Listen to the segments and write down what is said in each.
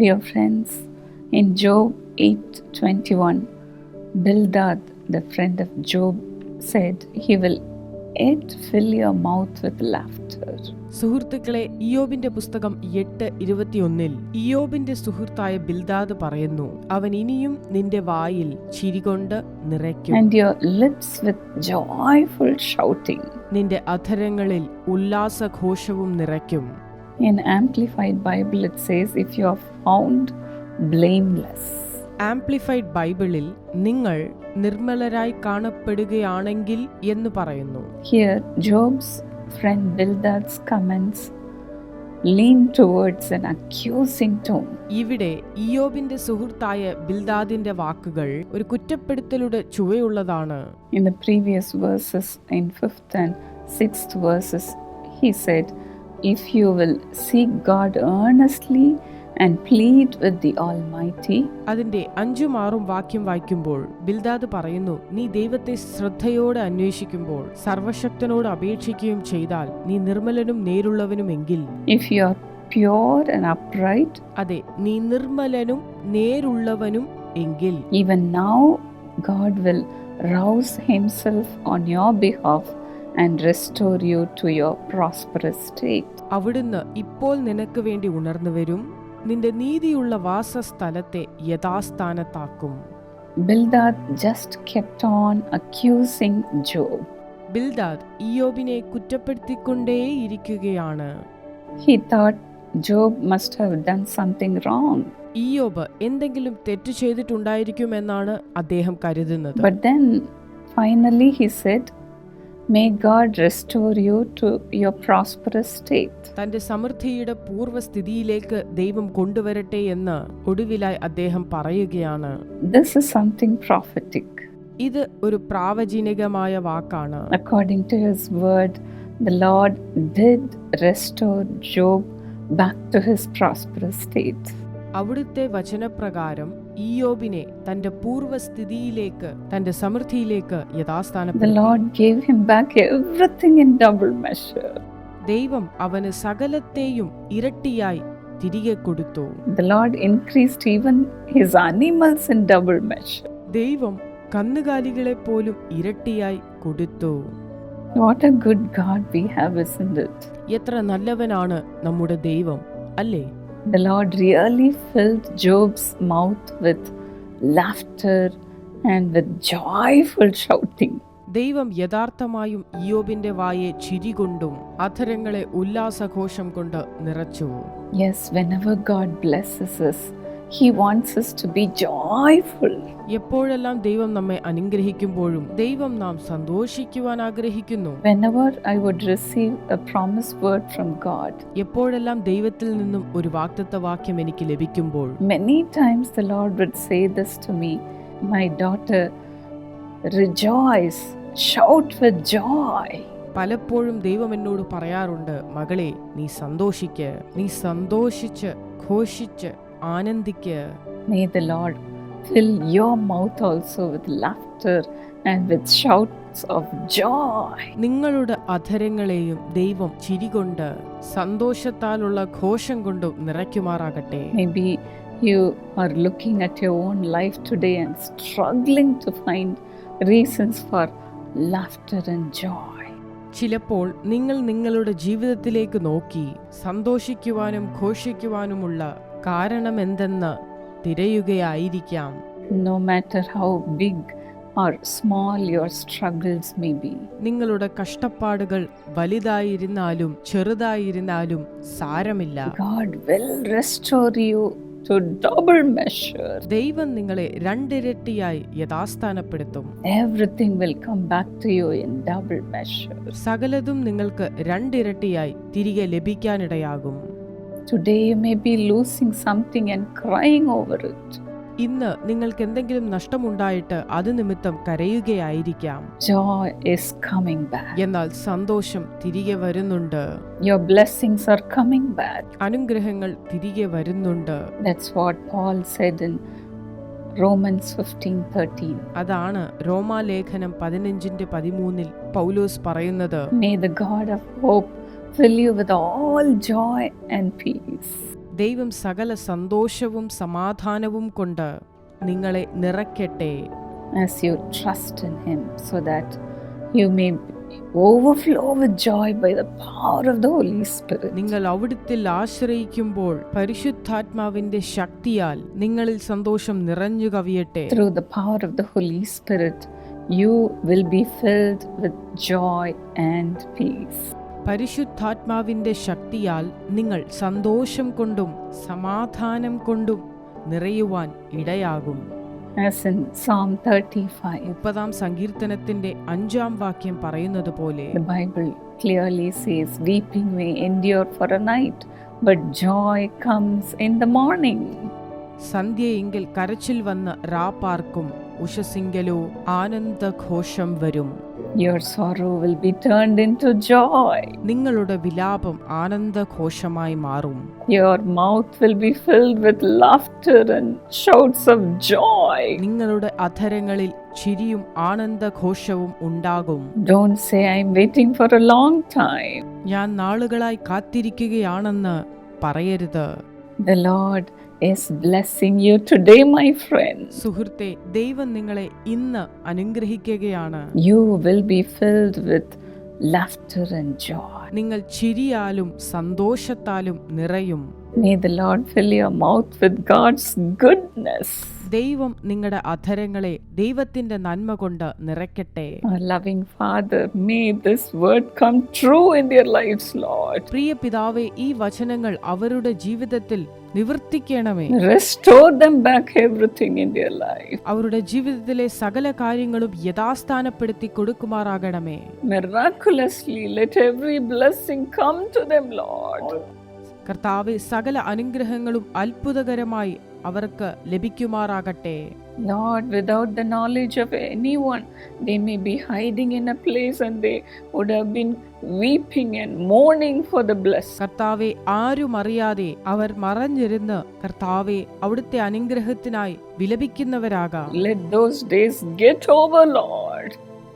Dear friends, in Job 8:21, Bildad, the friend of Job, said, "He will yet fill your mouth with laughter." സുഹൃത്തുക്കളെ ഇയോബിന്റെ പുസ്തകം എട്ട് ഇരുപത്തിയൊന്നിൽ ഇയോബിന്റെ സുഹൃത്തായ Bildad പറയുന്നു അവൻ ഇനിയും നിന്റെ വായിൽ ചിരികൊണ്ട് നിറയ്ക്കും and your lips with joyful shouting. നിന്റെ അധരങ്ങളിൽ ഉല്ലാസഘോഷവും നിറയ്ക്കും In Amplified Bible, it says, If you are found blameless. Amplified ബൈബിളിൽ നിങ്ങൾ നിർമ്മലരായി കാണപ്പെടുകയാണെങ്കിൽ എന്ന് പറയുന്നു Here, Job's friend Bildad's comments lean towards an accusing tone. ഇവിടെ ഇയോബിന്റെ സുഹൃത്തായ ബിൽദാദിന്റെ വാക്കുകൾ ഒരു കുറ്റപ്പെടുത്തലുടെ ചുവയുള്ളതാണ് In the previous verses, in 5th and 6th verses, he said, If you will seek God earnestly and plead with the Almighty, അതിന്റെ അഞ്ചും ആറും വാക്യം വായിക്കുമ്പോൾ ബിൽദാദ് പറയുന്നു നീ ദൈവത്തെ ശ്രദ്ധയോടെ അന്വേഷിക്കുമ്പോൾ സർവശക്തനോട് അപേക്ഷിക്കുകയും ചെയ്താൽ നീ നിർമ്മലനും നേരുള്ളവനുമെങ്കിൽ if you are pure and upright, അതെ നീ നിർമ്മലനും നേരുള്ളവനും എങ്കിൽ even now God will rouse Himself on your behalf and restore you to your prosperous state. അവിടുന്ന് ഇപ്പോൾ നിനക്ക് വേണ്ടി ഉണർന്നു വരും നിന്റെ നീതിയുള്ള വാസസ്ഥലത്തെ യഥാസ്ഥാനത്താക്കും Bildad just kept on accusing Job. Bildad ഇയോബിനെ കുറ്റപ്പെടുത്തിക്കൊണ്ടേയിരിക്കുകയാണ് He thought Job must have done something wrong. Iyob എന്തെങ്കിലും തെറ്റ് ചെയ്തിട്ടുണ്ടായിരിക്കുമെന്നാണ് അദ്ദേഹം കരുതുന്നത് But then finally he said, May God restore you to your prosperous state. തന്റെ സമൃദ്ധിയുടെ പൂർവസ്ഥിതിയിലേക്ക് ദൈവം കൊണ്ടുവരട്ടെ എന്ന് ഒടുവിലായി അദ്ദേഹം പറയുകയാണ് This is something prophetic. ഇത് ഒരു പ്രാവചനികമായ വാക്കാണ് According to his word, the Lord did restore Job back to his prosperous state. അവിടുത്തെ വചനപ്രകാരം ഇയോബിനെ തന്റെ പൂർവസ്ഥിതിയിലേക്ക് തന്റെ സമൃദ്ധിയിലേക്ക് The Lord gave him back everything in double measure. ദൈവം അവന് സകലത്തെയും ഇരട്ടിയായി തിരികെ കൊടുത്തു The Lord increased even his animals in double measure. ദൈവം കന്നുകാലികളെ പോലും ഇരട്ടിയായി കൊടുത്തു What a good God we have, isn't it? എത്ര നല്ലവനാണ് നമ്മുടെ ദൈവം അല്ലേ The Lord really filled Job's mouth with laughter and with joyful shouting. ദൈവം യഥാർത്ഥമായും ഇയോബിന്റെ വായെ ചിരി കൊണ്ടും അധരങ്ങളെ ഉല്ലാസഘോഷം കൊണ്ട് നിറച്ചു Yes, whenever God blesses us, He wants us to be joyful. എപ്പോഴെല്ലാം ദൈവം നമ്മെ അനുഗ്രഹിക്കുമ്പോഴും ദൈവം നാം സന്തോഷിക്കുവാൻ ആഗ്രഹിക്കുന്നു Whenever I would receive a promised word from God, എപ്പോഴെല്ലാം ദൈവത്തിൽ നിന്നും ഒരു വാക്തത്വ വാക്യം എനിക്ക് ലഭിക്കുമ്പോൾ many times the Lord would say this to me My daughter, rejoice, shout joy. പലപ്പോഴും ദൈവം എന്നോട് പറയാറുണ്ട് മകളെ നീ സന്തോഷിക്ക് നീ സന്തോഷിച്ച് ഘോഷിച്ച് ആനന്ദിക്ക്. May the lord fill your mouth also with laughter and with shouts of joy നിങ്ങളുടെ അധരങ്ങളെയും ദൈവം ചിരികൊണ്ട് സന്തോഷത്താലുള്ള ഘോഷം കൊണ്ടും നിറയ്ക്കുമാറാകട്ടെ. Maybe you are looking at your own life today and struggling to find reasons for laughter and ചിലപ്പോൾ നിങ്ങൾ നിങ്ങളുടെ ജീവിതത്തിലേക്ക് നോക്കി സന്തോഷിക്കുവാനും ഘോഷിക്കുവാനുമുള്ള കാരണം എന്തെന്ന് തിരയുകയായിരിക്കാം. No matter how big or small your struggles may be നിങ്ങളുടെ കഷ്ടപ്പാടുകൾ വലുതായിരുന്നാലും ചെറുതായിരുന്നാലും സാരമില്ല. God will restore you to double measure ദൈവം നിങ്ങളെ രണ്ടിരട്ടിയായി യഥാസ്ഥാനപ്പെടുത്തും. Everything will come back to you in double measure സകലതും നിങ്ങൾക്ക് രണ്ടിരട്ടിയായി തിരികെ ലഭിക്കാനിടയാകും. Today you may be losing something and crying over it. ഇന്ന് നിങ്ങൾക്ക് എന്തെങ്കിലും നഷ്ടമുണ്ടായിട്ട് അത് നിമിത്തം കരയുകയായിരിക്കാം Joy is coming back. എന്നാൽ സന്തോഷം തിരികെ വരുന്നുണ്ട് Your blessings are coming back. അനുഗ്രഹങ്ങൾ തിരികെ വരുന്നുണ്ട് That's what Paul said in Romans 15:13. അതാണ് റോമാലേഖനം പതിനഞ്ചിന്റെ പതിമൂന്നിൽ പൗലോസ് പറയുന്നത് May the God of hope fill you with all joy and peace. ദൈവം സകല സന്തോഷവും സമാധാനവും കൊണ്ട് നിങ്ങളെ നിറയ്ക്കട്ടെ as you trust in Him, so that you may overflow with joy by the power of the Holy Spirit. നിങ്ങൾ അവിടുത്തിൽ ആശ്രയിക്കുമ്പോൾ പരിശുദ്ധാത്മാവിന്റെ ശക്തിയാൽ നിങ്ങളിൽ സന്തോഷം നിറഞ്ഞു കവിയട്ടെ Through the power of the Holy Spirit, you will be filled with joy and peace. പരിശുദ്ധാത്മാവിന്റെ ശക്തിയാൽ നിങ്ങൾ സന്തോഷം കൊണ്ടും സമാധാനം കൊണ്ടും നിറയുവാൻ ഇടയാകും. As in 35, മുപ്പതാം സങ്കീർത്തനത്തിന്റെ അഞ്ചാം വാക്യം പറയുന്നത് പോലെ Bible clearly says endure for a night but joy comes in morning. സന്ധ്യയെങ്കിൽ കരച്ചിൽ വന്ന് രാപ്പാർക്കും ഉഷസിംഗലോ ആനന്ദഘോഷം വരും. Your sorrow will be turned into joy. നിങ്ങളുടെ വിലാപം ആനന്ദഘോഷമായി മാറും Your mouth will be filled with laughter and shouts of joy. നിങ്ങളുടെ അധരങ്ങളിൽ ചിരിയും ആനന്ദഘോഷവും ഉണ്ടാകും Don't say, I'm waiting for a long time. ഞാൻ നാളുകളായി കാത്തിരിക്കുകയാണെന്ന് പറയരുത് The Lord is blessing you today, my friends. സുഹൃത്തെ ദൈവം നിങ്ങളെ ഇന്ന് അനുഗ്രഹിക്കുകയാണ് You will be filled with laughter and joy. നിങ്ങൾ ചിരിയാലും സന്തോഷത്താലും നിറയും May the Lord fill your mouth with God's goodness. ദൈവം നിങ്ങളുടെ അധരങ്ങളെ ദൈവത്തിന്റെ നന്മ കൊണ്ട് നിറയ്ക്കട്ടെ Our loving Father, may this word come true in their lives, Lord. പ്രിയ പിതാവെ ഈ വചനങ്ങൾ അവരുടെ ജീവിതത്തിൽ നിവർത്തിക്കണമേ Restore them back everything in their life. അവരുടെ ജീവിതത്തിലെ സകല കാര്യങ്ങളും യഥാസ്ഥാനപ്പെടുത്തി കൊടുക്കുമാറാകണമേ Miraculously, let every blessing come to them, Lord. കർത്താവെ സകല അനുഗ്രഹങ്ങളും അത്ഭുതകരമായി അവർക്ക് ലഭിക്കുമാറാകട്ടെ Lord, without the knowledge of anyone, they may be hiding in a place and they would have been weeping and mourning for the blessing. കർത്താവെ ആരും അറിയാതെ അവർ മറഞ്ഞിരുന്ന് കർത്താവെ അവിടുത്തെ അനുഗ്രഹത്തിനായി വിലപിക്കുന്നവരാകാം Let those days get over, Lord.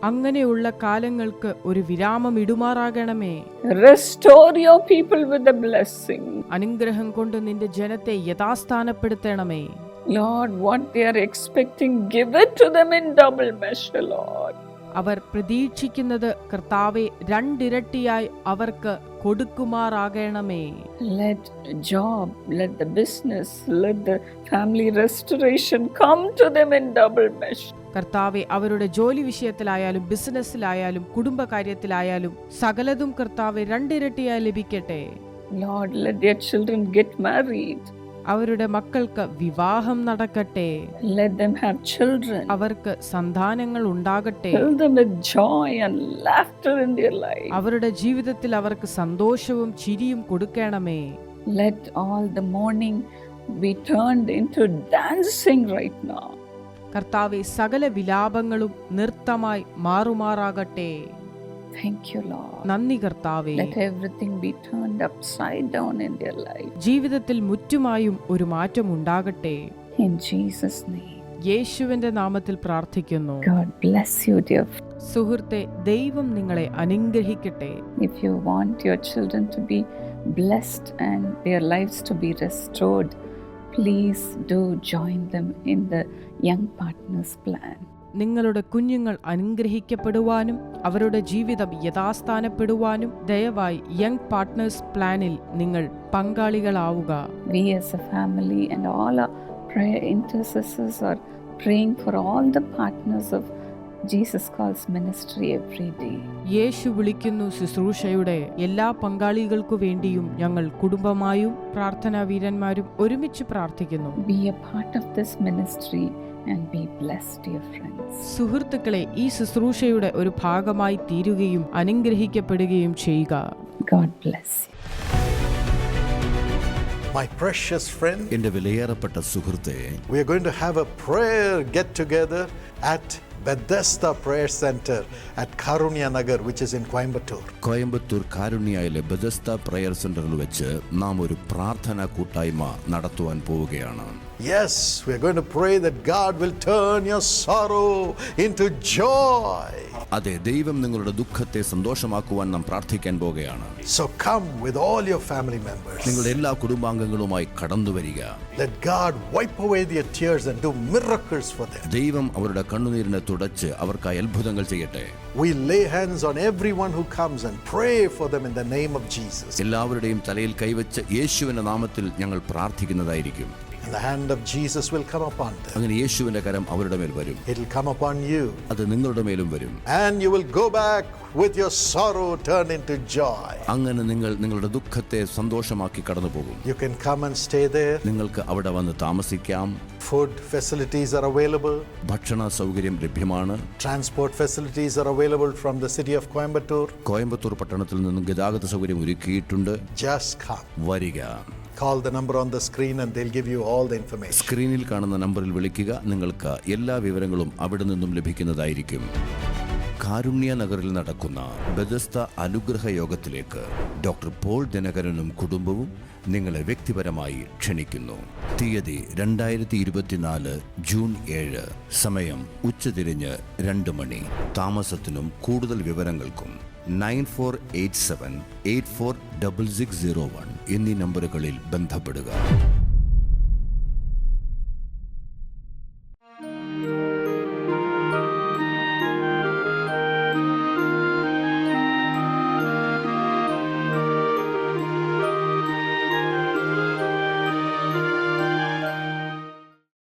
അങ്ങനെയുള്ള കാലങ്ങൾക്ക് ഒരു വിരാമം ഇടുമാറാകണമേ Restore your people with the blessing. അനുഗ്രഹം കൊണ്ട് നിന്റെ ജനത്തെ യഥാസ്ഥാനപ്പെടുത്തണമേ Lord, what they are expecting, give it to them in double measure, Lord. അവർ പ്രതീക്ഷിക്കുന്നത് കർത്താവെ രണ്ടിരട്ടിയായി അവർക്ക് കൊടുക്കുമാറാകണമേ Let job, let the business, let the family restoration come to them in double measure. കർത്താവെ അവരുടെ ജോലി വിഷയത്തിലായാലും ബിസിനസ്സിലായാലും കുടുംബകാര്യത്തിലായാലും സകലതും കർത്താവെ രണ്ടിരട്ടിയായി ലഭിക്കട്ടെ Lord, let their children get married. അവരുടെ മക്കൾക്ക് വിവാഹം നടക്കട്ടെ Let them have children. അവർക്ക് സന്താനങ്ങൾ ഉണ്ടാകട്ടെ Fill them with joy and laughter in their life. അവരുടെ ജീവിതത്തിൽ അവർക്ക് സന്തോഷവും ചിരിയും കൊടുക്കണമേ Let all the morning be turned into dancing right now. കർത്താവെ സകല വിലാപങ്ങളും നൃത്തമായി മാറുമാറാകട്ടെ Thank you, Lord. നന്ദി കർത്താവെ Let everything be turned upside down in their life. ജീവിതത്തിൽ മുറ്റുമായും ഒരു മാറ്റം ഉണ്ടാകട്ടെ In Jesus' name. യേശുവിന്റെ നാമത്തിൽ പ്രാർത്ഥിക്കുന്നു God bless you, dear. friend. സുഹൃത്തെ ദൈവം നിങ്ങളെ അനുഗ്രഹിക്കട്ടെ If you want your children to be blessed and their lives to be restored, please do join them in the Young Partners Plan. നിങ്ങളുടെ കുഞ്ഞുങ്ങൾ അനുഗ്രഹിക്കപ്പെടുവാനും അവരുടെ ജീവിതം യഥാസ്ഥാനപ്പെടുവാനും ദയവായി യങ് പാർട്ട്നേഴ്സ് പ്ലാനിൽ നിങ്ങൾ പങ്കാളികളാവുക. We as a family Jesus Calls ministry every day. യേശു വിളിക്കുന്നു ശുശ്രൂഷയുടെ എല്ലാ പങ്കാളികൾക്കു വേണ്ടിയും ഞങ്ങൾ കുടുംബമായും പ്രാർത്ഥനാ വീരന്മാരും ഒരുമിച്ച് പ്രാർത്ഥിക്കുന്നു Be a part of this ministry and be blessed, dear friends. സുഹൃത്തുക്കളെ ഈ ശുശ്രൂഷയുടെ ഒരു ഭാഗമായി തീരുകയും അനുഗ്രഹിക്കപ്പെടുകയും ചെയ്യുക God bless you. My precious friend, എന്റെ വിലയേറപ്പെട്ട സുഹൃത്തെ we are going to have a prayer get together at Bethesda Prayer Center at Karunya Nagar, which is in Coimbatore. Coimbatore കാരുണ്യയിലെ Bethesda prayer സെന്ററിൽ വെച്ച് നാം ഒരു പ്രാർത്ഥന കൂട്ടായ്മ നടത്തുവാൻ പോവുകയാണ് Yes, we're going to pray that God will turn your sorrow into joy. അതെ ദൈവം നിങ്ങളുടെ ദുഃഖത്തെ സന്തോഷമാക്കുവാൻ നാം പ്രാർത്ഥിക്കാൻ പോവുകയാണ് So come with all your family members. നിങ്ങളുടെ എല്ലാ കുടുംബാംഗങ്ങളുമായി കടന്നു വരിക Let God wipe away their tears and do miracles for them. ദൈവം അവരുടെ കണ്ണുനീരിനെ തുടച്ച് അവർക്കായി അത്ഭുതങ്ങൾ ചെയ്യട്ടെ We lay hands on everyone who comes and pray for them in the name of Jesus. എല്ലാവരുടെയും തലയിൽ കൈവച്ച് യേശുവിന്റെ നാമത്തിൽ ഞങ്ങൾ പ്രാർത്ഥിക്കുന്നതായിരിക്കും And the hand of Jesus will come upon them. അങ്ങനെ യേശുവിന്റെ കരം അവരുടെ മേൽ വരും It'll come upon you. അത് നിങ്ങളുടെ മേലും വരും And you will go back with your sorrow turned into joy. അങ്ങനെ നിങ്ങൾ നിങ്ങളുടെ ദുഃഖത്തെ സന്തോഷമാക്കി കടന്നു പോകും You can come and stay there. നിങ്ങൾക്ക് അവിടെ വന്ന് താമസിക്കാം Food facilities are available. ഭക്ഷണ സൗകര്യം ലഭ്യമാണ് Transport facilities are available from the city of Coimbatore. Coimbatore പട്ടണത്തിൽ നിന്നും ഗതാഗത സൗകര്യം ഒരുക്കിയിട്ടുണ്ട് Just come. വരിക Call the number on the screen and they'll give you all the information. സ്ക്രീനിൽ കാണുന്ന നമ്പറിൽ വിളിക്കുക. നിങ്ങൾക്ക് എല്ലാ വിവരങ്ങളും അവിടെ നിന്നും ലഭിക്കുന്നതായിരിക്കും. കാരുണ്യ നഗറിൽ നടക്കുന്ന ബദസ്ത അനുഗ്രഹ യോഗത്തിലേക്ക് ഡോക്ടർ പോൾ ദിനകരനും കുടുംബവും നിങ്ങളെ വ്യക്തിപരമായി ക്ഷണിക്കുന്നു. തീയതി രണ്ടായിരത്തി ഇരുപത്തിനാല് ജൂൺ ഏഴ്. സമയം ഉച്ചതിരിഞ്ഞ് രണ്ട് മണി. താമസത്തിനും കൂടുതൽ വിവരങ്ങൾക്കും nine four eight seven eight four double six zero one എന്നീ നമ്പറുകളിൽ ബന്ധപ്പെടുക.